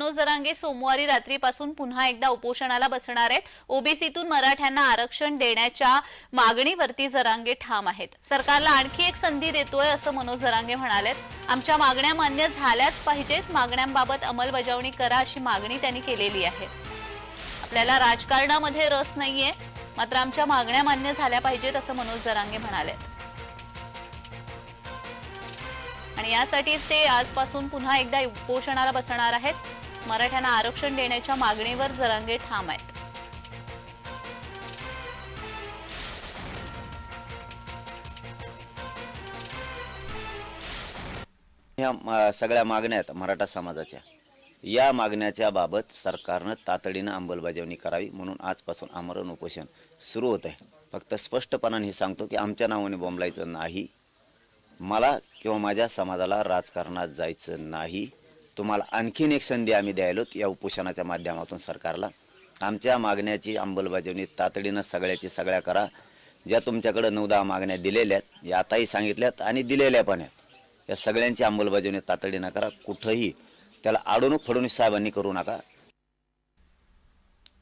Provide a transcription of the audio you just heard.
मनोज जरांगे सोमवारी रात्रीपासून पुन्हा एकदा उपोषणाला बसणार आहेत. ओबीसीतून मराठ्यांना आरक्षण देण्याच्या मागणीवरती जरांगे ठाम आहेत. सरकारला आणखी एक संधी देतोय असं मनोज जरांगे म्हणालेत. आमच्या मागण्या मान्य झाल्याच पाहिजेत. मागण्यांबाबत अंमलबजावणी करा अशी मागणी त्यांनी केलेली आहे. आपल्याला राजकारणामध्ये रस नाहीये. मात्र आमच्या मागण्या मान्य झाल्या पाहिजेत असं मनोज जरांगे म्हणाले आणि यासाठीच ते आजपासून पुन्हा एकदा उपोषणाला बसणार आहेत. मराठ्यांना आरक्षण देण्याच्या मागणीवर जरांगे ठाम आहेत. ह्या सगळ्या मागण्या आहेत मराठा समाजाच्या. या मागण्याच्या बाबत सरकारनं तातडीनं अंमलबजावणी करावी म्हणून आजपासून आमरण उपोषण सुरू होत आहे. फक्त स्पष्टपणाने हे सांगतो की आमच्या नावाने बोंबलायचं नाही. मला किंवा माझ्या समाजाला राजकारणात जायचं नाही. तुम्हाला आणखीन एक संधी आम्ही द्यायलोत या उपोषणाच्या माध्यमातून सरकारला. आमच्या मागण्याची अंमलबजावणी तातडीनं सगळ्याची सगळ्या करा. ज्या तुमच्याकडं नऊ दहा मागण्या दिलेल्या आहेत या आताही सांगितल्यात आणि दिलेल्या पण आहेत. या सगळ्यांची अंमलबजावणी तातडीनं करा. कुठंही त्याला आडवणूक फडणवीस साहेबांनी करू नका.